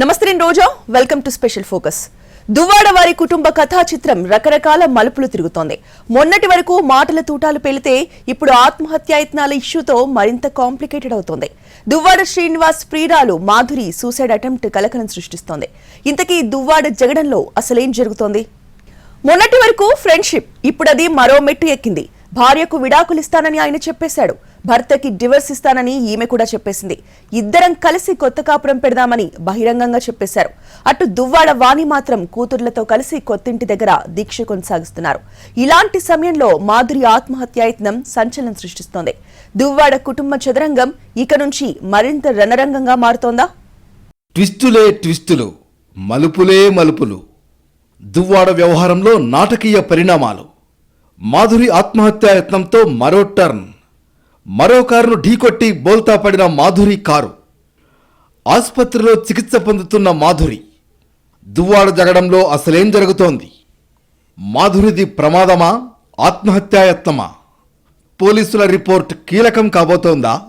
నమస్తే నేను Roja. Welcome to special focus Duvvada వారి కుటుంబ కథా చిత్రం రకరకాల మలుపులు తిరుగుతోంది. మొన్నటి వరకు మాటల తూటాలు పెళితే ఇప్పుడు ఆత్మహత్యాయత్నాల ఇష్యూతో మరింత కాంప్లికేటెడ్ అవుతోంది. దువ్వాడ శ్రీనివాస్ ప్రియురాలు మాధురి సూసైడ్ అటెంప్ట్ కలకలం సృష్టిస్తోంది. ఇంతకీ దువ్వాడ జగడంలో అసలేం జరుగుతోంది? మొన్నటి వరకు ఫ్రెండ్షిప్ ఇప్పుడది మరో మెట్టు ఎక్కింది. భార్యకు విడాకులిస్తానని ఆయన చెప్పేశాడు. భర్తకి డివర్స్ ఇస్తానని ఈమె కూడా చెప్పేసింది. ఇద్దరం కలిసి కొత్త కాపురం పెడదామని బహిరంగంగా చెప్పేశారు. అటు దువ్వాడ వాణి మాత్రం కూతుర్లతో కలిసి కొత్తింటి దగ్గర దీక్ష కొనసాగిస్తున్నారు. ఇలాంటి సమయంలో మాధురి ఆత్మహత్యాయత్నం సంచలనం సృష్టిస్తోంది. దువ్వాడ కుటుంబ చదరంగం ఇక నుంచి మరింత రణరంగంగా మారుతోందా? ట్విస్టులే ట్విస్టులు మలుపులే మలుపులు. దువ్వాడ వ్యవహారంలో నాటకీయ పరిణామాలు. మాధురి ఆత్మహత్యాయత్నంతో మరో టర్న్. మరో కారును ఢీకొట్టి బోల్తా పడిన మాధురి కారు. ఆసుపత్రిలో చికిత్స పొందుతున్న మాధురి. దువ్వాడ జగడంలో అసలేం జరుగుతోంది? మాధురిది ప్రమాదమా? ఆత్మహత్యాయత్నమా? పోలీసుల రిపోర్ట్ కీలకం కాబోతోందా?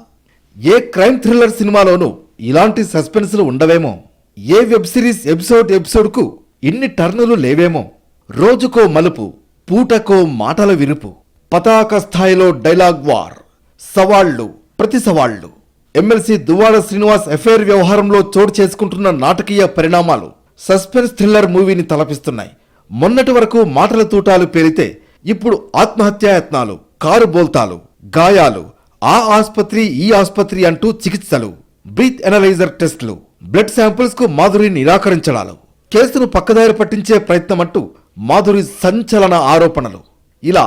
ఏ క్రైమ్ థ్రిల్లర్ సినిమాలోనూ ఇలాంటి సస్పెన్స్లు ఉండవేమో? ఏ వెబ్ సిరీస్ ఎపిసోడ్ ఎపిసోడ్కు ఇన్ని టర్నులు లేవేమో? రోజుకో మలుపు పూటకో మాటల విరుపు. పతాక స్థాయిలో డైలాగ్ వార్. సవాళ్ళు ప్రతి సవాళ్ళు ఎమ్మెల్సీ దువ్వాడ శ్రీనివాస్ ఎఫైర్ వ్యవహారంలో చోటు చేసుకుంటున్న నాటకీయ పరిణామాలు సస్పెన్స్ థ్రిల్లర్ మూవీని తలపిస్తున్నాయి. మొన్నటి వరకు మాటల తూటాలు పేలితే ఇప్పుడు ఆత్మహత్యాయత్నాలు కారు బోల్తాలు గాయాలు ఆ ఆసుపత్రి ఈ ఆసుపత్రి అంటూ చికిత్సలు బ్రీత్ ఎనలైజర్ టెస్టులు బ్లడ్ శాంపిల్స్కు మాధురి నిరాకరించడాలు. కేసును పక్కదారి పట్టించే ప్రయత్నం అంటూ మాధురి సంచలన ఆరోపణలు. ఇలా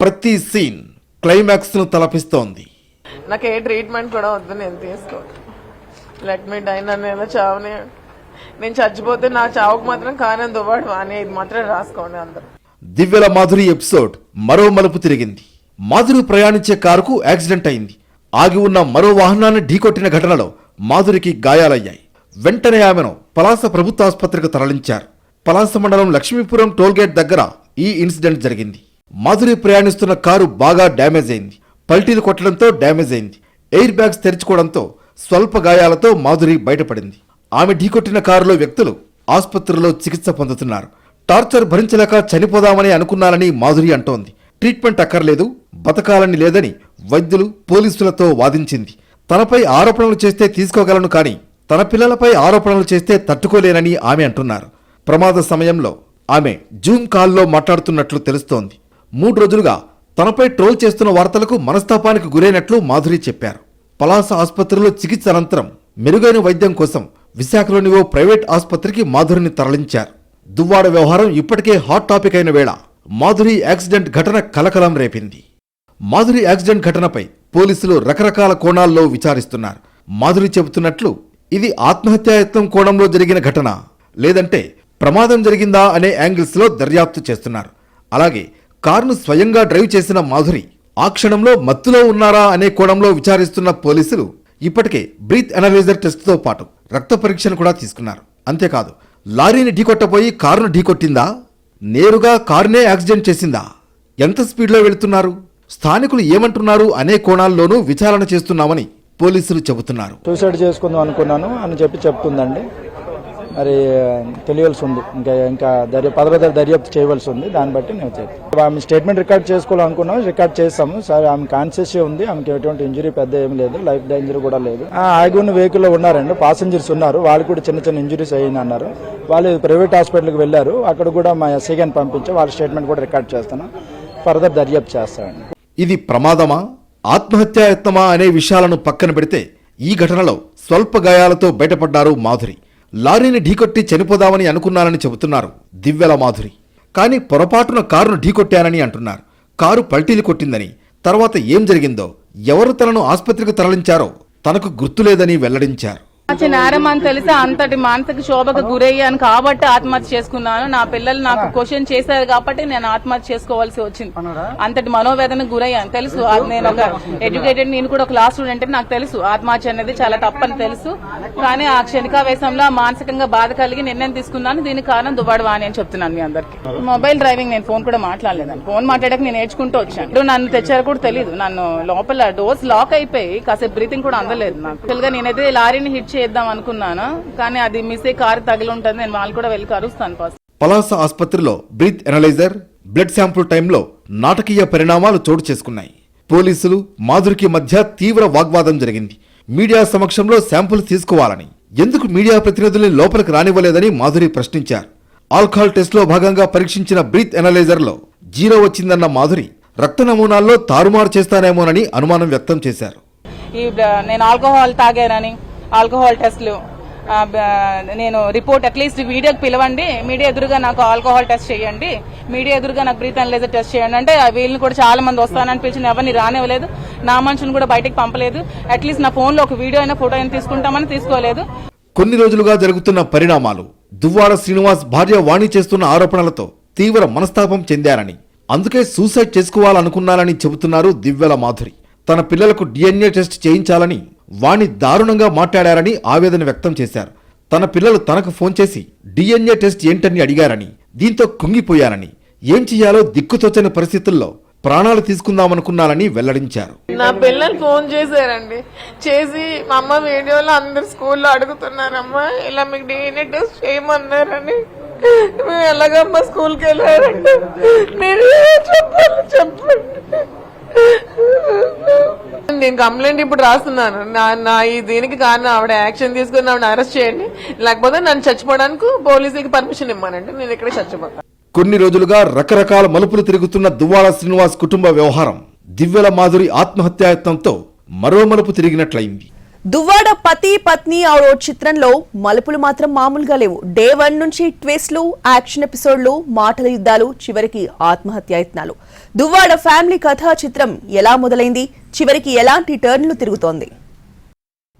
ప్రతి సీన్ క్లైమాక్స్ను తలపిస్తోంది. నాకు ఏ ట్రీట్మెంట్ కూడా వద్దు నేను తీసుకో లెట్ మీ డైన్ నేను చావని నేను చచ్చిపోతే నా చావుకు మాత్రం కానీ దువ్వాడు అని ఇది మాత్రం రాసుకోండి అందరు. దివ్యల మాధురి ఎపిసోడ్ మరో మలుపు తిరిగింది. మాధురి ప్రయాణించే కారుకు యాక్సిడెంట్ అయింది. ఆగి ఉన్న మరో వాహనాన్ని ఢీకొట్టిన ఘటనలో మాధురికి గాయాలయ్యాయి. వెంటనే ఆమెను పలాస ప్రభుత్వ ఆసుపత్రికి తరలించారు. పలాస మండలం లక్ష్మీపురం టోల్గేట్ దగ్గర ఈ ఇన్సిడెంట్ జరిగింది. మాధురి ప్రయాణిస్తున్న కారు బాగా డ్యామేజ్ అయింది. పల్టీలు కొట్టడంతో డ్యామేజ్ అయింది. ఎయిర్ బ్యాగ్స్ తెరుచుకోవడంతో స్వల్ప గాయాలతో మాధురి బయటపడింది. ఆమె ఢీకొట్టిన కారులో వ్యక్తులు ఆసుపత్రిలో చికిత్స పొందుతున్నారు. టార్చర్ భరించలేక చనిపోదామని అనుకున్నానని మాధురి అంటోంది. ట్రీట్మెంట్ అక్కర్లేదు బతకాలని లేదని వైద్యులు పోలీసులతో వాదించింది. తనపై ఆరోపణలు చేస్తే తీసుకోగలను కానీ తన పిల్లలపై ఆరోపణలు చేస్తే తట్టుకోలేనని ఆమె అంటున్నారు. ప్రమాద సమయంలో ఆమె జూమ్ కాల్లో మాట్లాడుతున్నట్లు తెలుస్తోంది. మూడు రోజులుగా తనపై ట్రోల్ చేస్తున్న వార్తలకు మనస్తాపానికి గురైనట్లు మాధురి చెప్పారు. పలాస ఆసుపత్రిలో చికిత్స అనంతరం మెరుగైన వైద్యం కోసం విశాఖలోని ఓ ప్రైవేట్ ఆసుపత్రికి మాధురిని తరలించారు. దువ్వాడ వ్యవహారం ఇప్పటికే హాట్ టాపిక్ అయిన వేళ మాధురి యాక్సిడెంట్ ఘటన కలకలం రేపింది. మాధురి యాక్సిడెంట్ ఘటనపై పోలీసులు రకరకాల కోణాల్లో విచారిస్తున్నారు. మాధురి చెబుతున్నట్లు ఇది ఆత్మహత్యాయత్నం కోణంలో జరిగిన ఘటన లేదంటే ప్రమాదం జరిగిందా అనే యాంగిల్స్లో దర్యాప్తు చేస్తున్నారు. అలాగే కారును స్వయంగా డ్రైవ్ చేసిన మాధురి ఆ క్షణంలో మత్తులో ఉన్నారా? అనే కోణంలో విచారిస్తున్న పోలీసులు ఇప్పటికే బ్రీత్ అనలైజర్ టెస్ట్తో పాటు రక్త పరీక్షను కూడా తీసుకున్నారు. అంతేకాదు లారీని ఢీకొట్టబోయి కారును ఢీకొట్టిందా? నేరుగా కారునే యాక్సిడెంట్ చేసిందా? ఎంత స్పీడ్లో వెళుతున్నారు? స్థానికులు ఏమంటున్నారు అనే కోణాల్లోనూ విచారణ చేస్తున్నామని పోలీసులు చెబుతున్నారు. సూసైడ్ చేసుకుందాం అనుకున్నాను అని చెప్పి చెప్తుందండి. మరి తెలియాల్సి ఉంది ఇంకా ఇంకా దర్య పదవ దర్యాప్తు చేయవలసి ఉంది దాన్ని బట్టి నేను చెప్తాను ఆమె స్టేట్మెంట్ రికార్డ్ చేసుకోవాలనుకున్నాం రికార్డ్ చేస్తాము. సార్ ఆమె కాన్షియస్ ఉంది ఆమెకి ఎటువంటి ఇంజరీ పెద్ద ఏం లేదు లైఫ్ డేంజర్ కూడా లేదు. ఆ, ఆగి ఉన్న వెహికల్లో ఉన్నారండి పాసెంజర్స్ ఉన్నారు. వాళ్ళు కూడా చిన్న చిన్న ఇంజరీస్ అయ్యింది అన్నారు వాళ్ళు ప్రైవేట్ హాస్పిటల్కి వెళ్ళారు. అక్కడ కూడా మా ఎస్ఐ గారిని పంపించి వాళ్ళ స్టేట్మెంట్ కూడా రికార్డ్ చేస్తాను. ఫర్దర్ దర్యాప్తు చేస్తామండి ఇది ప్రమాదమా ఆత్మహత్యాయత్నమా అనే విషయాలను పక్కన పెడితే ఈ ఘటనలో స్వల్ప గాయాలతో బయటపడ్డారు మాధురి. లారీని ఢీకొట్టి చనిపోదామని అనుకున్నానని చెబుతున్నారు దివ్యల మాధురి. కానీ పొరపాటున కారును ఢీకొట్టానని అంటున్నారు. కారు పల్టీలు కొట్టిందని తర్వాత ఏం జరిగిందో ఎవరు తనను ఆసుపత్రికి తరలించారో తనకు గుర్తులేదని వెల్లడించారు. నేరం అని తెలిసి అంతటి మానసిక శోభకు గురయ్యాను కాబట్టి ఆత్మహత్య చేసుకున్నాను. నా పిల్లలు నాకు క్వశ్చన్ చేశారు కాబట్టి నేను ఆత్మహత్య చేసుకోవాల్సి వచ్చింది. అంతటి మనోవేదనకు గురయ్యాను. తెలుసు నేను ఒక ఎడ్యుకేటెడ్ నేను కూడా ఒక క్లాస్ స్టూడెంట్ నాకు తెలుసు. ఆత్మహత్య అనేది చాలా తప్పని తెలుసు. కానీ ఆ క్షణికావేశంలో మానసికంగా బాధ కలిగి నిర్ణయం తీసుకున్నాను. దీనికి కారణం దువ్వాడు అని చెప్తున్నాను మీ అందరికి. మొబైల్ డ్రైవింగ్ నేను ఫోన్ కూడా మాట్లాడలేదండి. ఫోన్ మాట్లాడక నేను నేర్చుకుంటూ వచ్చాను. ఇప్పుడు నన్ను తెచ్చారు కూడా తెలియదు నన్ను లోపల డోర్స్ లాక్ అయిపోయి కాసేపు బ్రీతింగ్ కూడా అందలేదు నాకు. నేనైతే లారీని హిట్ చేద్దాం అనుకున్నాను? కానీ అది మిస్ అయ్యి కారు తగిలి ఉంటుంది నేను వాళ్ళు కూడా వెళ్ళి కరుస్తాను ఫస్ట్ పలాస ఆసుపత్రిలో బ్రీత్ ఎనలైజర్ బ్లడ్ శాంపుల్ టైంలో నాటకీయ పరిణామాలు చోటు చేసుకున్నాయి. పోలీసులు మాధురికి మధ్య తీవ్ర వాగ్వాదం జరిగింది. మీడియా సమక్షంలో శాంపుల్ తీసుకోవాలని. ఎందుకు మీడియా ప్రతినిధుల్ని లోపలికి రానివ్వలేదని మాధురి ప్రశ్నించారు. ఆల్కహాల్ టెస్ట్లో భాగంగా పరీక్షించిన బ్రీత్ ఎనలైజర్లో జీరో వచ్చిందన్న మాధురి రక్త నమూనాల్లో తారుమారు చేస్తానేమోనని అనుమానం వ్యక్తం చేశారు. నేను ఆల్కహాల్ తాగానని. ఆల్కహాల్ టెస్ట్లు. నేను రిపోర్ట్ అట్లీస్ట్ మీడియాకి పిలవండి. మీడియా ఎదురుగా నాకు ఆల్కహాల్ టెస్ట్ చేయండి. మీడియా ఎదురుగా నాకు బ్రీత్ అనలైజర్ టెస్ట్ చేయండి. అంటే వీళ్ళని కూడా చాలా మంది వస్తానని పిలిచిన ఎవరిని రానివ్వలేదు. నా మనుషులను కూడా బయటకు పంపలేదు. అట్లీస్ట్ నా ఫోన్లో ఒక వీడియో అయినా ఫోటో అయినా తీసుకుంటామని తీసుకోలేదు. కొన్ని రోజులుగా జరుగుతున్న పరిణామాలు దువ్వాడ శ్రీనివాస్ భార్య వాణి చేస్తున్న ఆరోపణలతో తీవ్ర మనస్తాపం చెందారని అందుకే సూసైడ్ చేసుకోవాలనుకున్నారని చెబుతున్నారు దివ్యల మాధురి. తన పిల్లలకు డిఎన్ఏ టెస్ట్ చేయించాలని వాణి దారుణంగా మాట్లాడారని ఆవేదన వ్యక్తం చేశారు. తన పిల్లలు తనకు ఫోన్ చేసి డిఎన్ఏ టెస్ట్ ఏంటని అడిగారని దీంతో కుంగిపోయారని ఏం చెయ్యాలో దిక్కుతోచని పరిస్థితుల్లో ప్రాణాలు తీసుకుందామనుకున్నారని వెల్లడించారు. నా పిల్లలు ఫోన్ చేశారండి. చేసి మా అమ్మ వీడియోలో అందరు స్కూల్లో అడుగుతున్నారమ్మా. ఇలా మీకు డిఎన్ఏ టెస్ట్ చేయమన్నారని. మేము ఎలాగమ్మా స్కూల్కి వెళ్ళారంటే మీరు చెప్పాలి చెప్పండి నేను కంప్లైంట్ ఇప్పుడు రాస్తున్నాను. నా నా ఈ దీనికి కారణం ఆవిడ యాక్షన్ తీసుకుని ఆవిడ అరెస్ట్ చేయండి. లేకపోతే నన్ను చచ్చిపోవడానికి పోలీసులకి పర్మిషన్ ఇవ్వనంటే నేను ఇక్కడ చచ్చిపోతాను. కొన్ని రోజులుగా రకరకాల మలుపులు తిరుగుతున్న దువ్వాడ శ్రీనివాస్ కుటుంబ వ్యవహారం దివ్యల మాధురి ఆత్మహత్యాయత్నంతో మరో మలుపు తిరిగినట్లయింది. దువ్వాడ పతి పత్ని ఆరో చిత్రంలో మలుపులు మాత్రం మామూలుగా లేవు. డే వన్ నుంచి ట్విస్ట్లు యాక్షన్ ఎపిసోడ్లు మాటల యుద్ధాలు చివరికి ఆత్మహత్యాయత్నాలు దువ్వాడ ఫ్యామిలీ కథా చిత్రం ఎలా మొదలైంది? చివరికి ఎలాంటి టర్న్లు తిరుగుతోంది?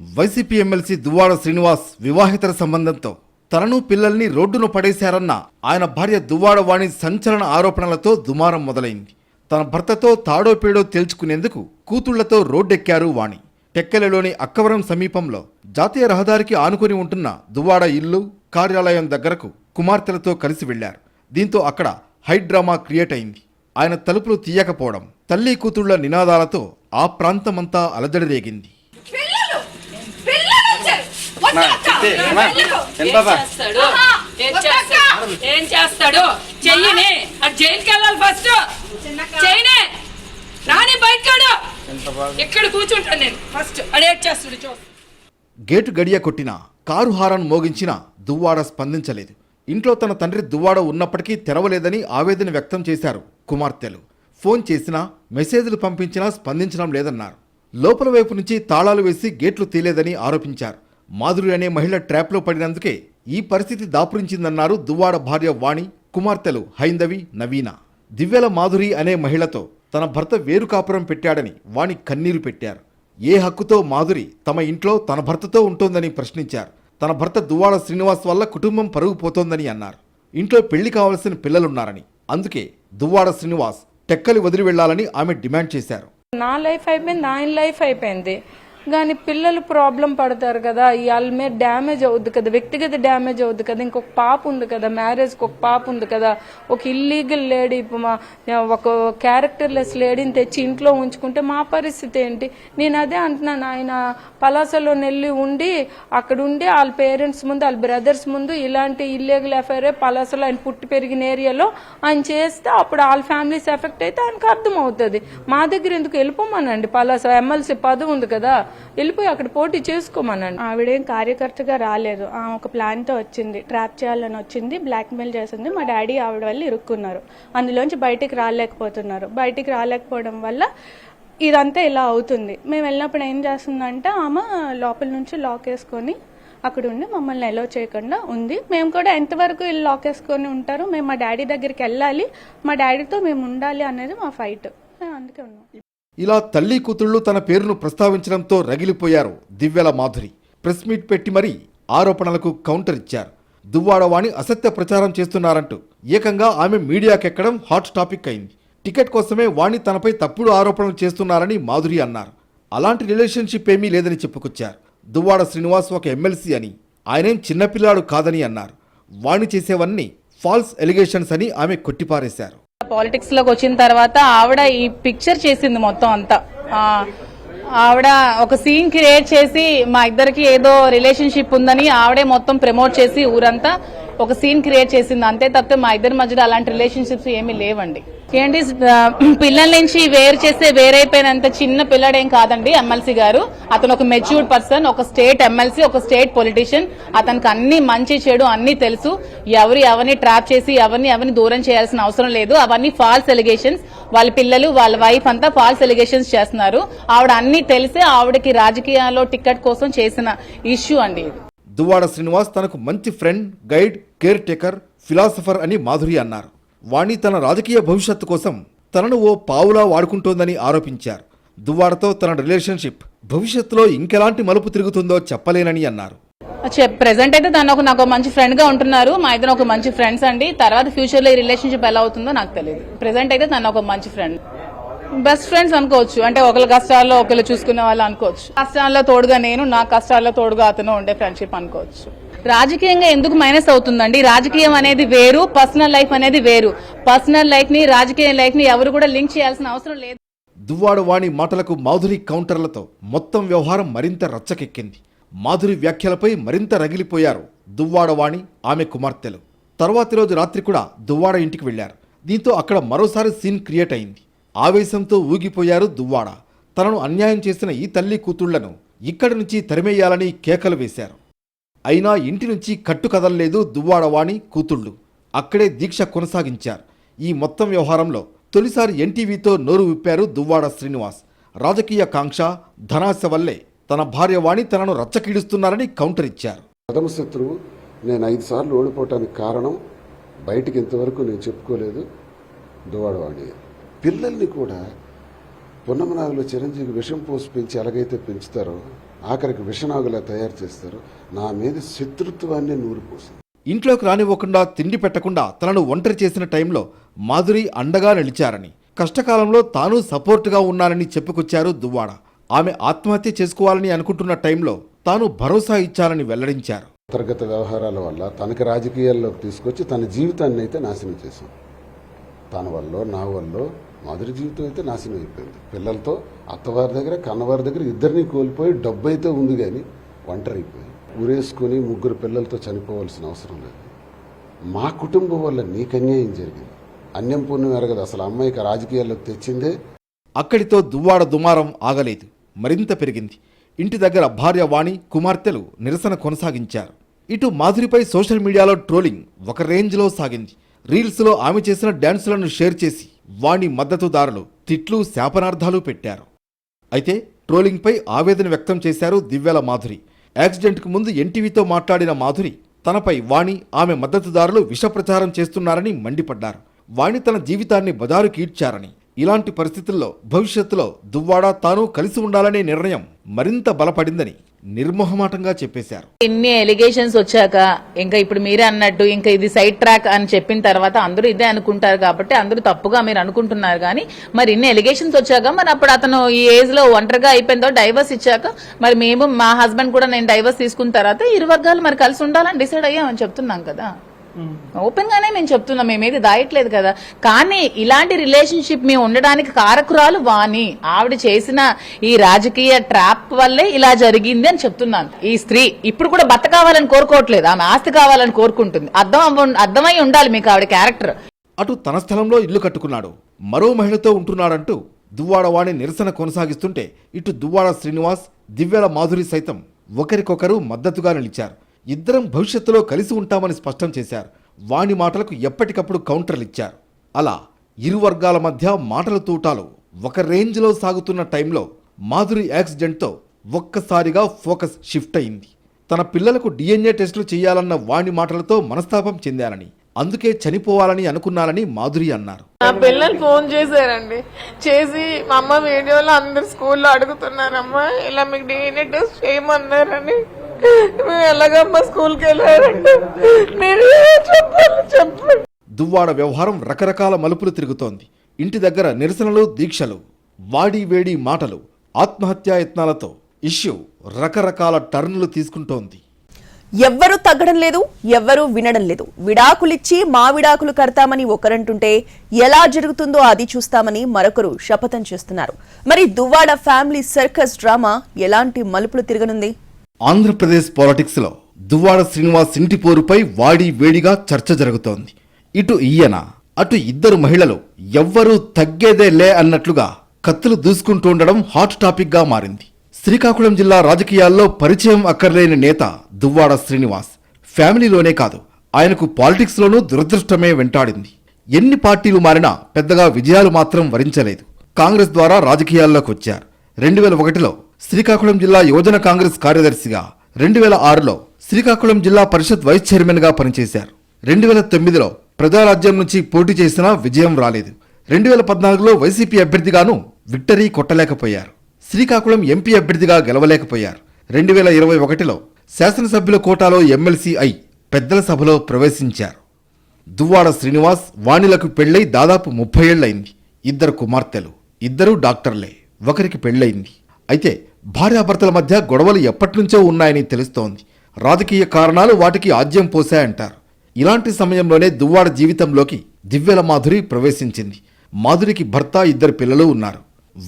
వైసీపీ ఎమ్మెల్సీ దువ్వాడ శ్రీనివాస్ వివాహితర సంబంధంతో తనను పిల్లల్ని రోడ్డును పడేశారన్న ఆయన భార్య దువ్వాడ వాణి సంచలన ఆరోపణలతో దుమారం మొదలైంది. తన భర్తతో తాడోపేడో తేల్చుకునేందుకు కూతుళ్ళతో రోడ్డెక్కారు వాణి. టెక్కలలోని అక్కవరం సమీపంలో జాతీయ రహదారికి ఆనుకుని ఉంటున్న దువ్వాడ ఇల్లు కార్యాలయం దగ్గరకు కుమార్తెలతో కలిసి వెళ్ళారు దీంతో అక్కడ హైడ్రామా క్రియేట్ అయింది. ఆయన తలుపులు తీయకపోవడం తల్లి కూతుళ్ళ నినాదాలతో ఆ ప్రాంతమంతా అలజడి రేగింది పిల్లలు! పిల్లలు వచ్చారు! వద్దక్క. పిల్లలు. ఏం చేస్తాడు? చెయ్యని! జైలుకి వెళ్ళాలి ఫస్ట్ చెయ్యనే! రాని బయటకాడు. ఎక్కడ కూర్చుంటాను నేను? ఫస్ట్ అడేట్ చూ. గేటు గడియ కొట్టిన కారు హారన్ మోగించినా దువ్వాడ స్పందించలేదు. ఇంట్లో తన తండ్రి దువ్వాడ ఉన్నప్పటికీ తెరవలేదని ఆవేదన వ్యక్తం చేశారు కుమార్తెలు. ఫోన్ చేసినా మెసేజ్లు పంపించినా స్పందించడం లేదన్నారు. లోపల వైపు నుంచి తాళాలు వేసి గేట్లు తీలేదని ఆరోపించారు. మాధురి అనే మహిళ ట్రాప్లో పడినందుకే ఈ పరిస్థితి దాపురించిందన్నారు దువ్వాడ భార్య వాణి కుమార్తెలు హైందవి నవీన. దివ్యల మాధురి అనే మహిళతో తన భర్త వేరు కాపురం పెట్టాడని వాణి కన్నీరు పెట్టారు. ఏ హక్కుతో మాధురి తమ ఇంట్లో తన భర్తతో ఉంటోందని ప్రశ్నించారు. తన భర్త దువ్వాడ శ్రీనివాస్ వల్ల కుటుంబం పరుగుపోతోందని అన్నారు. ఇంట్లో పెళ్ళి కావలసిన పిల్లలున్నారని అందుకే దువ్వాడ శ్రీనివాస్ టెక్కలి వదిలి వెళ్ళాలని ఆమె డిమాండ్ చేశారు. నా లైఫ్ అయిపోయింది ఆయన లైఫ్ అయిపోయింది. కానీ పిల్లలు ప్రాబ్లం పడతారు కదా వాళ్ళ మీద డ్యామేజ్ అవుద్ది కదా వ్యక్తిగత డ్యామేజ్ అవుద్ది కదా ఇంకొక పాప ఉంది కదా మ్యారేజ్కి ఒక పాప ఉంది కదా ఒక ఇల్లీగల్ లేడీ మా ఒక క్యారెక్టర్లెస్ లేడీని తెచ్చి ఇంట్లో ఉంచుకుంటే మా పరిస్థితి ఏంటి? నేను అదే అంటున్నాను ఆయన పలాసలో నెల్లి ఉండి అక్కడ ఉండి వాళ్ళ పేరెంట్స్ ముందు వాళ్ళ బ్రదర్స్ ముందు ఇలాంటి ఇల్లీగల్ ఎఫైరే పలాసలో ఆయన పుట్టి పెరిగిన ఏరియాలో ఆయన చేస్తే అప్పుడు వాళ్ళ ఫ్యామిలీస్ ఎఫెక్ట్ అయితే ఆయనకు అర్థమవుతుంది. మా దగ్గర ఎందుకు వెళ్ళిపోమనండి? పలాస ఎమ్మెల్సీ పదవి ఉంది కదా వెళ్ళిపోయి అక్కడ పోటీ చేసుకోమనండి ఆవిడేం కార్యకర్తగా రాలేదు. ఆమె ఒక ప్లాన్తో వచ్చింది. ట్రాప్ చేయాలని వచ్చింది. బ్లాక్మెయిల్ చేసింది. మా డాడీ ఆవిడ వల్ల ఇరుక్కున్నారు. అందులోంచి బయటికి రాలేకపోతున్నారు. బయటికి రాలేకపోవడం వల్ల ఇదంతా ఇలా అవుతుంది. మేము వెళ్ళినప్పుడు ఏం చేస్తుందంటే ఆమె లోపల నుంచి లాక్ వేసుకొని అక్కడ ఉండి మమ్మల్ని ఎలో చేయకుండా ఉంది. మేము కూడా ఎంతవరకు వీళ్ళు లాక్ వేసుకొని ఉంటారో మేము మా డాడీ దగ్గరికి వెళ్ళాలి. మా డాడీతో మేము ఉండాలి అనేది మా ఫైట్ అందుకే ఉన్నాం. ఇలా తల్లి కూతుళ్ళు తన పేరును ప్రస్తావించడంతో రగిలిపోయారు దివ్యల మాధురి. ప్రెస్ మీట్ పెట్టి మరీ ఆరోపణలకు కౌంటర్ ఇచ్చారు. దువ్వాడవాణి అసత్య ప్రచారం చేస్తున్నారంటూ ఏకంగా ఆమె మీడియాకెక్కడం హాట్ టాపిక్ అయింది. టికెట్ కోసమే వాణి తనపై తప్పుడు ఆరోపణలు చేస్తున్నారని మాధురి అన్నారు. అలాంటి రిలేషన్షిప్ ఏమీ లేదని చెప్పుకొచ్చారు. దువ్వాడ శ్రీనివాస్ ఒక ఎమ్మెల్సీ అని ఆయనేం చిన్నపిల్లాడు కాదని అన్నారు. వాణి చేసేవన్నీ ఫాల్స్ ఎలిగేషన్స్ అని ఆమె కొట్టిపారేశారు. పాలిటిక్స్లోకి వచ్చిన తర్వాత ఆవిడ ఈ పిక్చర్ చేసింది మొత్తం అంతా. ఆవిడ ఒక సీన్ క్రియేట్ చేసి మా ఇద్దరికి ఏదో రిలేషన్షిప్ ఉందని ఆవిడే మొత్తం ప్రమోట్ చేసి ఊరంతా ఒక సీన్ క్రియేట్ చేసింది. అంతే తప్పితే మా ఇద్దరి మధ్యలో అలాంటి రిలేషన్షిప్స్ ఏమీ లేవండి. ఏంటి పిల్లల నుంచి వేరు చేస్తే వేరైపోయినంత చిన్న పిల్లడేం కాదండి ఎమ్మెల్సీ గారు. అతను ఒక మెచ్యూర్డ్ పర్సన్ ఒక స్టేట్ ఎమ్మెల్సీ ఒక స్టేట్ పొలిటీషియన్. అతనికి అన్ని మంచి చెడు అన్ని తెలుసు. ఎవరు ఎవరిని ట్రాప్ చేసి ఎవరిని ఎవరిని దూరం చేయాల్సిన అవసరం లేదు. అవన్నీ ఫాల్స్ ఎలిగేషన్స్ వాళ్ళ పిల్లలు వాళ్ళ వైఫ్ అంతా ఫాల్స్ ఎలిగేషన్స్ చేస్తున్నారు. ఆవిడ అన్ని తెలిసే ఆవిడకి రాజకీయాల్లో టికెట్ కోసం చేసిన ఇష్యూ అండి దువ్వాడ శ్రీనివాస్ తనకు మంచి friend guide caretaker philosopher అని మాధురి అన్నారు. వాణి తన రాజకీయ భవిష్యత్తు కోసం తనను ఓ పావులా వాడుకుంటోందని ఆరోపించారు. దువ్వాడతో తన రిలేషన్షిప్ భవిష్యత్తులో ఇంకెలాంటి మలుపు తిరుగుతుందో చెప్పలేనని అన్నారు. ప్రెసెంట్ అయితే తను ఒక నాకు మంచి ఫ్రెండ్గా ఉంటున్నారు. మా ఇద్దరు ఒక మంచి ఫ్రెండ్స్ అండి. తర్వాత ఫ్యూచర్లో ఈ రిలేషన్షిప్ ఎలా అవుతుందో నాకు తెలియదు. ప్రెసెంట్ అయితే తను ఒక మంచి ఫ్రెండ్ బెస్ట్ ఫ్రెండ్స్ అనుకోవచ్చు. అంటే ఒకరి కష్టాల్లో ఒకరు చూసుకునే వాళ్ళు అనుకోవచ్చు. కష్టాల్లో తోడుగా నేను నా కష్టాల్లో తోడుగా అతను ఉండే ఫ్రెండ్షిప్ అనుకోవచ్చు. రాజకీయంగా ఎందుకు మైనస్ అవుతుందండి? రాజకీయం అనేది వేరు పర్సనల్ లైఫ్ అనేది వేరు. పర్సనల్ లైఫ్ని రాజకీయ లైఫ్ని ఎవరు కూడా లింక్ చేయాల్సిన అవసరం లేదు. దువ్వాడు వాణి మాటలకు మాధురి కౌంటర్లతో మొత్తం వ్యవహారం మరింత రచ్చకెక్కింది. మాధురి వ్యాఖ్యలపై మరింత రగిలిపోయారు దువ్వాడవాణి ఆమె కుమార్తెలు. తర్వాతి రోజు రాత్రి కూడా దువ్వాడ ఇంటికి వెళ్ళారు దీంతో అక్కడ మరోసారి సీన్ క్రియేట్ అయింది. ఆవేశంతో ఊగిపోయారు దువ్వాడ. తనను అన్యాయం చేసిన ఈ తల్లి కూతుళ్ళను ఇక్కడి నుంచి తరిమేయాలని కేకలు వేశారు. అయినా ఇంటి నుంచి కట్టు కదలలేదు దువ్వాడవాణి కూతుళ్ళు. అక్కడే దీక్ష కొనసాగించారు. ఈ మొత్తం వ్యవహారంలో తొలిసారి ఎన్టీవీతో నోరు విప్పారు దువ్వాడ శ్రీనివాస్. రాజకీయ కాంక్ష ధనాశ వల్లే తన భార్య వాణి తనను రచ్చకీడుస్తున్నారని కౌంటర్ ఇచ్చారు. ప్రథమ శత్రువు నేను ఐదు సార్లు ఓడిపోవటానికి కారణం బయటికి ఇంతవరకు నేను చెప్పుకోలేదు దువ్వాడవాణి. పిల్లల్ని కూడా పున్నమనాగులో చిరంజీవి విషం పోసి పెంచి ఎలాగైతే పెంచుతారో ఆఖరికి విషనాగులా తయారు చేస్తారో. నా మీద శత్రుత్వాన్ని నూరిపోసింది. ఇంట్లోకి రానివ్వకుండా తిండి పెట్టకుండా తనను ఒంటరి చేసిన టైంలో మాధురి అండగా నిలిచారని కష్టకాలంలో తాను సపోర్టుగా ఉన్నానని చెప్పుకొచ్చారు దువ్వాడ. ఆమె ఆత్మహత్య చేసుకోవాలని అనుకుంటున్న టైంలో తాను భరోసా ఇచ్చారని వెల్లడించారు. అంతర్గత వ్యవహారాల వల్ల తనకి రాజకీయాల్లోకి తీసుకొచ్చి తన జీవితాన్ని అయితే నాశనం చేశాం తన వల్ల నా వల్ల మాధురి జీవితం అయితే నాశనం అయిపోయింది. పిల్లలతో అత్తవారి దగ్గర కన్నవారి దగ్గర ఇద్దరిని కోల్పోయి డబ్బు అయితే ఉంది కానీ ఒంటరి అయిపోయి ఉరేసుకొని ముగ్గురు పిల్లలతో చనిపోవాల్సిన అవసరం లేదు. మా కుటుంబం వల్ల నీకు అన్యాయం జరిగింది. అన్యం పుణ్యం ఎరగదు. అసలు అమ్మాయికి రాజకీయాల్లోకి తెచ్చిందే. అక్కడితో దువ్వాడ దుమారం ఆగలేదు. మరింత పెరిగింది. ఇంటి దగ్గర భార్య వాణి కుమార్తెలు నిరసన కొనసాగించారు. ఇటు మాధురిపై సోషల్ మీడియాలో ట్రోలింగ్ ఒక రేంజ్లో సాగింది. రీల్స్లో ఆమె చేసిన డ్యాన్సులను షేర్ చేసి వాణి మద్దతుదారులు తిట్లు శాపనార్థాలు పెట్టారు. అయితే ట్రోలింగ్పై ఆవేదన వ్యక్తం చేశారు దివ్యల మాధురి. యాక్సిడెంట్కు ముందు ఎన్టీవీతో మాట్లాడిన మాధురి తనపై వాణి ఆమె మద్దతుదారులు విషప్రచారం చేస్తున్నారని మండిపడ్డారు. వాణి తన జీవితాన్ని బదారు కీడ్చారని. ఇలాంటి పరిస్థితుల్లో భవిష్యత్తులో దువ్వాడ తాను కలిసి ఉండాలనే నిర్ణయం మరింత బలపడిందని నిర్మోహమాటంగా చెప్పేశారు. ఇన్ని ఎలిగేషన్స్ వచ్చాక ఇంకా ఇప్పుడు మీరే అన్నట్టు ఇంకా ఇది సైడ్ ట్రాక్ అని చెప్పిన తర్వాత అందరూ ఇదే అనుకుంటారు కాబట్టి అందరూ తప్పుగా మీరు అనుకుంటున్నారు కానీ మరి ఇన్ని ఎలిగేషన్స్ వచ్చాక మరి అప్పుడు అతను ఈ ఏజ్లో ఒంటరిగా అయిపోయిందో డైవర్స్ ఇచ్చాక మరి మేము మా హస్బెండ్ కూడా నేను డైవర్స్ తీసుకున్న తర్వాత ఇరు వర్గాలు మరి కలిసి ఉండాలని డిసైడ్ అయ్యామని చెప్తున్నాం కదా. ఓపెన్ గానే మేము చెప్తున్నాం మేమేది దాయట్లేదు కదా. కానీ ఇలాంటి రిలేషన్షిప్ మేము ఉండడానికి కారకురాలు వాణి. ఆవిడ చేసిన ఈ రాజకీయ ట్రాప్ వల్లే ఇలా జరిగింది అని చెప్తున్నాను. ఈ స్త్రీ ఇప్పుడు కూడా బత్త కావాలని కోరుకోవట్లేదు. ఆమె ఆస్తి కావాలని కోరుకుంటుంది. అర్థం అవ్వ- అర్థమై ఉండాలి మీకు ఆవిడ క్యారెక్టర్. అటు తన స్థలంలో ఇల్లు కట్టుకున్నాడు. మరో మహిళతో ఉంటున్నాడంటూ దువ్వాడ వాణి నిరసన కొనసాగిస్తుంటే ఇటు దువ్వాడ శ్రీనివాస్ దివ్యల మాధురి సైతం ఒకరికొకరు మద్దతుగా నిలిచారు. ఇద్దరం భవిష్యత్తులో కలిసి ఉంటామని స్పష్టం చేశారు. వాణి మాటలకు ఎప్పటికప్పుడు కౌంటర్లు ఇచ్చారు. అలా ఇరు వర్గాల మధ్య మాటల తూటాలు ఒక రేంజ్లో సాగుతున్న టైంలో మాధురి యాక్సిడెంట్తో ఒక్కసారిగా ఫోకస్ షిఫ్ట్ అయింది. తన పిల్లలకు డిఎన్ఏ టెస్టులు చేయాలన్న వాణి మాటలతో మనస్తాపం చెందానని అందుకే చనిపోవాలని అనుకున్నారని మాధురి అన్నారు. నా పిల్లలు ఫోన్ చేశారండి. చేసి మా అమ్మ వీడియోలో అందరు స్కూల్లో అడుగుతున్నారమ్మా ఇలా మీకు డిఎన్ఏ టెస్ట్ చేయమన్నారని ఎలాగమ్మా స్కూల్కి వెళ్ళారంటే? మీరు చెప్పండి చెప్పండి. దువ్వాడ వ్యవహారం రకరకాల మలుపులు తిరుగుతోంది. ఇంటి దగ్గర నిరసనలు దీక్షలు వాడి వేడి మాటలు ఆత్మహత్యాయత్నాలతో ఇష్యూ రకరకాల టర్న్లు తీసుకుంటోంది. ఎవ్వరూ తగ్గడం లేదు ఎవ్వరూ వినడం లేదు. విడాకులిచ్చి మా విడాకులు కడతామని ఒకరంటుంటే ఎలా జరుగుతుందో అది చూస్తామని మరొకరు శపథం చేస్తున్నారు. మరి దువ్వాడ ఫ్యామిలీ సర్కస్ డ్రామా ఎలాంటి మలుపులు తిరగనుంది? ఆంధ్రప్రదేశ్ పాలిటిక్స్లో దువ్వాడ శ్రీనివాస్ ఇంటి పోరుపై వాడి వేడిగా చర్చ జరుగుతోంది. ఇటు ఈయన అటు ఇద్దరు మహిళలు ఎవ్వరూ తగ్గేదే లే అన్నట్లుగా కత్తులు దూసుకుంటూ ఉండడం హాట్ టాపిక్గా మారింది. శ్రీకాకుళం జిల్లా రాజకీయాల్లో పరిచయం అక్కర్లేని నేత దువ్వాడ శ్రీనివాస్ ఫ్యామిలీలోనే కాదు ఆయనకు పాలిటిక్స్లోనూ దురదృష్టమే వెంటాడింది. ఎన్ని పార్టీలు మారినా పెద్దగా విజయాలు మాత్రం వరించలేదు. కాంగ్రెస్ ద్వారా రాజకీయాల్లోకి వచ్చారు. రెండు వేల ఒకటిలో శ్రీకాకుళం జిల్లా యువజన కాంగ్రెస్ కార్యదర్శిగా రెండు వేల ఆరులో శ్రీకాకుళం జిల్లా పరిషత్ వైస్ చైర్మన్గా పనిచేశారు. రెండు వేల తొమ్మిదిలో ప్రజారాజ్యం నుంచి పోటీ చేసినా విజయం రాలేదు. రెండు వేల పద్నాలుగులో వైసీపీ అభ్యర్థిగాను విక్టరీ కొట్టలేకపోయారు. శ్రీకాకుళం ఎంపీ అభ్యర్థిగా గెలవలేకపోయారు. రెండు వేల ఇరవై ఒకటిలో శాసనసభ్యుల కోటాలో ఎమ్మెల్సీ అయి పెద్దల సభలో ప్రవేశించారు. దువ్వాడ శ్రీనివాస్ వాణిలకు పెళ్ళై దాదాపు ముప్పై ఏళ్ళైంది ఇద్దరు కుమార్తెలు ఇద్దరూ డాక్టర్లే ఒకరికి పెళ్ళయింది. అయితే భార్యాభర్తల మధ్య గొడవలు ఎప్పటినుంచో ఉన్నాయని తెలుస్తోంది. రాజకీయ కారణాలు వాటికి ఆజ్యం పోశాయంటారు. ఇలాంటి సమయంలోనే దువ్వాడ జీవితంలోకి దివ్యల మాధురి ప్రవేశించింది. మాధురికి భర్త ఇద్దరు పిల్లలు ఉన్నారు.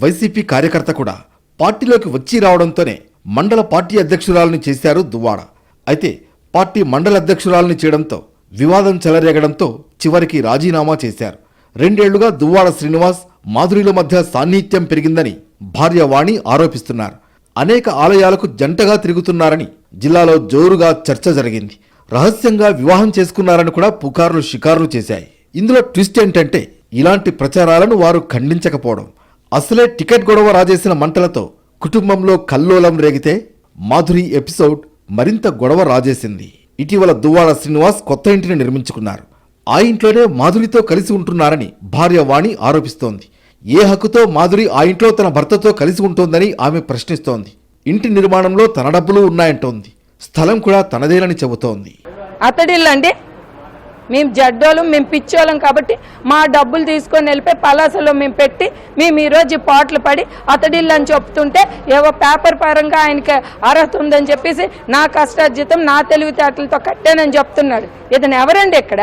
వైసీపీ కార్యకర్త కూడా పార్టీలోకి వచ్చి రావడంతోనే మండల పార్టీ అధ్యక్షురాలని చేశారు దువ్వాడ. అయితే పార్టీ మండల అధ్యక్షురాలని చేయడంతో వివాదం చెలరేగడంతో చివరికి రాజీనామా చేశారు. రెండేళ్ళుగా దువ్వాడ శ్రీనివాస్ మాధురిల మధ్య సాన్నిహిత్యం పెరిగిందని భార్య వాణి ఆరోపిస్తున్నారు. అనేక ఆలయాలకు జంటగా తిరుగుతున్నారని జిల్లాలో జోరుగా చర్చ జరిగింది. రహస్యంగా వివాహం చేసుకున్నారని కూడా పుకార్లు షికారులు చేశాయి. ఇందులో ట్విస్ట్ ఏంటంటే ఇలాంటి ప్రచారాలను వారు ఖండించకపోవడం. అసలే టికెట్ గొడవ రాజేసిన మంటలతో కుటుంబంలో కల్లోలం రేగితే మాధురి ఎపిసోడ్ మరింత గొడవ రాజేసింది. ఇటీవల దువ్వాడ శ్రీనివాస్ కొత్త ఇంటిని నిర్మించుకున్నారు. ఆ ఇంట్లోనే మాధురితో కలిసి ఉంటున్నారని భార్య వాణి ఆరోపిస్తోంది. ఏ హక్కుతో మాధురి ఆ ఇంట్లో తన భర్తతో కలిసి ఉంటోందని ఆమె ప్రశ్నిస్తోంది. ఇంటి నిర్మాణంలో తన డబ్బులు ఉన్నాయంటోంది. స్థలం కూడా తనదేనని చెబుతోంది. అతడిల్లండి మేము జడ్డోళ్ళం మేము పిచ్చోళ్ళం కాబట్టి మా డబ్బులు తీసుకొని వెళ్ళిపోయి పలాసలో మేము పెట్టి మేము ఈరోజు పాటలు పడి అతడిల్లు అని చెప్తుంటే ఏవో పేపర్ పరంగా ఆయనకి అర్హత ఉందని చెప్పేసి నా కష్టార్జితం నా తెలివితేటలతో కట్టానని చెప్తున్నాడు ఇతను ఎవరండి ఇక్కడ?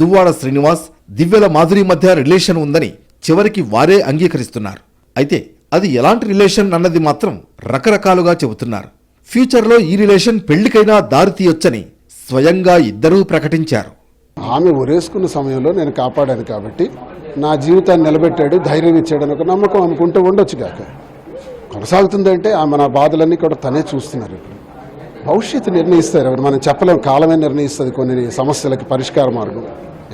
దువ్వాడ శ్రీనివాస్ దివ్యల మాధురి మధ్య రిలేషన్ ఉందని చివరికి వారే అంగీకరిస్తున్నారు. అయితే అది ఎలాంటి రిలేషన్ అన్నది మాత్రం రకరకాలుగా చెబుతున్నారు. ఫ్యూచర్లో ఈ రిలేషన్ పెళ్ళికైనా దారి తీయొచ్చని స్వయంగా ఇద్దరూ ప్రకటించారు. ఆమె ఒరేసుకున్న సమయంలో నేను కాపాడాను కాబట్టి నా జీవితాన్ని నిలబెట్టాడు ధైర్యం ఇచ్చాడని ఒక నమ్మకం అనుకుంటూ ఉండొచ్చు కాక. కొనసాగుతుందంటే ఆమె నా బాధలన్నీ కూడా తనే చూస్తున్నారు ఇప్పుడు. భవిష్యత్తు నిర్ణయిస్తారు మనం చెప్పలేం కాలమే నిర్ణయిస్తుంది కొన్ని సమస్యలకి పరిష్కార మార్గం.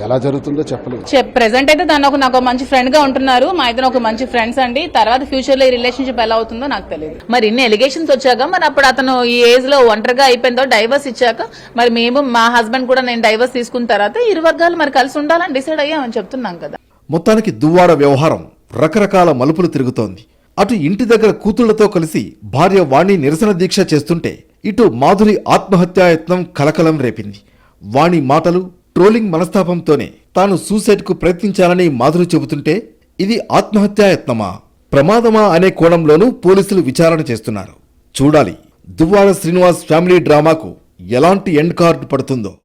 ఎలా జరుగుతుందో చెప్పలేము ప్రెసెంట్ అయితే తను ఒక నాకు మంచి ఫ్రెండ్గా ఉంటున్నారు. మా ఇద్దరు ఒక మంచి ఫ్రెండ్స్ అండి. తర్వాత ఫ్యూచర్లో ఈ రిలేషన్షిప్ ఎలా అవుతుందో నాకు తెలియదు మరి ఇన్ని ఎలిగేషన్స్ వచ్చాక మరి అప్పుడు అతను ఈ ఏజ్లో ఒంటరిగా అయిపోయిందో డైవర్స్ ఇచ్చాక మరి మేము మా హస్బెండ్ కూడా నేను డైవర్స్ తీసుకున్న తర్వాత ఇరు వర్గాలు మరి కలిసి ఉండాలని డిసైడ్ అయ్యామని చెప్తున్నాం కదా. మొత్తానికి దువ్వాడ వ్యవహారం రకరకాల మలుపులు తిరుగుతోంది. అటు ఇంటి దగ్గర కూతుళ్ళతో కలిసి భార్య వాణి నిరసన దీక్ష చేస్తుంటే ఇటు మాధురి ఆత్మహత్యాయత్నం కలకలం రేపింది. వాణి మాటలు ట్రోలింగ్ మనస్తాపంతోనే తాను సూసైడ్కు ప్రయత్నించాలని మాధురి చెబుతుంటే ఇది ఆత్మహత్యాయత్నమా? ప్రమాదమా అనే కోణంలోనూ పోలీసులు విచారణ చేస్తున్నారు. చూడాలి. దువ్వాడ శ్రీనివాస్ ఫ్యామిలీ డ్రామాకు ఎలాంటి ఎండ్ కార్డు పడుతుందో.